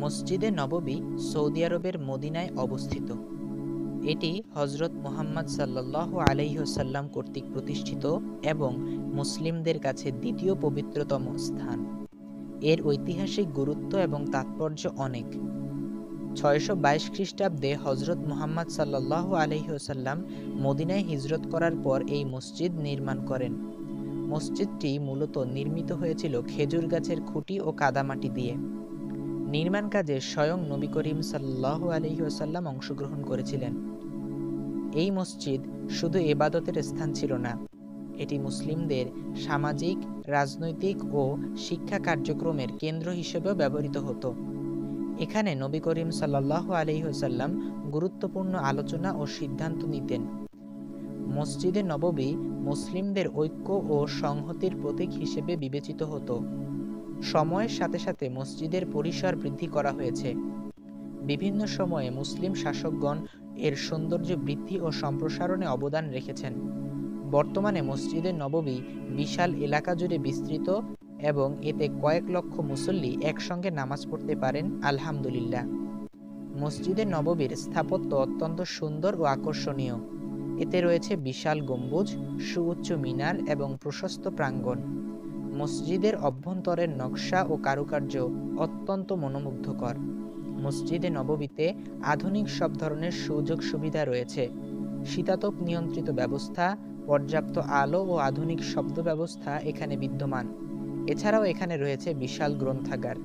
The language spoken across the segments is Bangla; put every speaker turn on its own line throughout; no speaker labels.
মসজিদে নববী সৌদি আরবের মদিনায় অবস্থিত। এটি হজরত মুহাম্মদ সাল্লাহ আলাইহসাল্লাম কর্তৃক প্রতিষ্ঠিত এবং মুসলিমদের কাছে দ্বিতীয় পবিত্রতম স্থান। এর ঐতিহাসিক গুরুত্ব এবং তাৎপর্য অনেক। ছয়শো বাইশ খ্রিস্টাব্দে হজরত মোহাম্মদ সাল্লাহ আলহিহসাল্লাম মদিনায় হিজরত করার পর এই মসজিদ নির্মাণ করেন। মসজিদটি মূলত নির্মিত হয়েছিল খেজুর গাছের খুঁটি ও কাদামাটি দিয়ে। নির্মাণ কাজে স্বয়ং নবী করিম সাল্লাহ আলহিহসাল্লাম অংশগ্রহণ করেছিলেন। এই মসজিদ শুধু এবাদতের স্থান ছিল না, এটি মুসলিমদের সামাজিক, রাজনৈতিক ও শিক্ষা কার্যক্রমের কেন্দ্র হিসেবেও ব্যবহৃত হতো। এখানে নবী করিম সাল্লাহ আলহিহসাল্লাম গুরুত্বপূর্ণ আলোচনা ও সিদ্ধান্ত নিতেন। মসজিদে নববী মুসলিমদের ঐক্য ও সংহতির প্রতীক হিসেবে বিবেচিত হতো। সময়ের সাথে সাথে মসজিদের পরিসর বৃদ্ধি করা হয়েছে। বিভিন্ন সময়ে মুসলিম শাসকগণ এর সৌন্দর্য বৃদ্ধি ও সম্প্রসারণে অবদান রেখেছেন। বর্তমানে মসজিদের নববী বিশাল এলাকা জুড়ে বিস্তৃত এবং এতে কয়েক লক্ষ মুসল্লি একসঙ্গে নামাজ পড়তে পারেন, আলহামদুলিল্লাহ। মসজিদের নববীর স্থাপত্য অত্যন্ত সুন্দর ও আকর্ষণীয়। এতে রয়েছে বিশাল গম্বুজ, সুউচ্চ মিনার এবং প্রশস্ত প্রাঙ্গণ। মসজিদের অভ্যন্তরের নকশা ও কারুকার্য অত্যন্ত মনোমুগ্ধকর। মসজিদে নববীতে আধুনিক সব ধরনের সুযোগ সুবিধা রয়েছে। শীতাতপ নিয়ন্ত্রিত ব্যবস্থা, পর্যাপ্ত আলো ও আধুনিক শব্দ ব্যবস্থা এখানে বিদ্যমান। এছাড়াও এখানে রয়েছে বিশাল গ্রন্থাগার,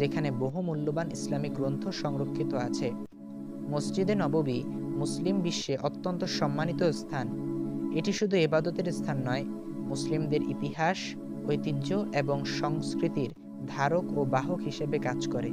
যেখানে বহু মূল্যবান ইসলামিক গ্রন্থ সংরক্ষিত আছে। মসজিদে নববী মুসলিম বিশ্বে অত্যন্ত সম্মানিত স্থান। এটি শুধু এবাদতের স্থান নয়, মুসলিমদের ইতিহাস ঐতিহ্য এবং সংস্কৃতির ধারক ও বাহক হিসেবে কাজ করে।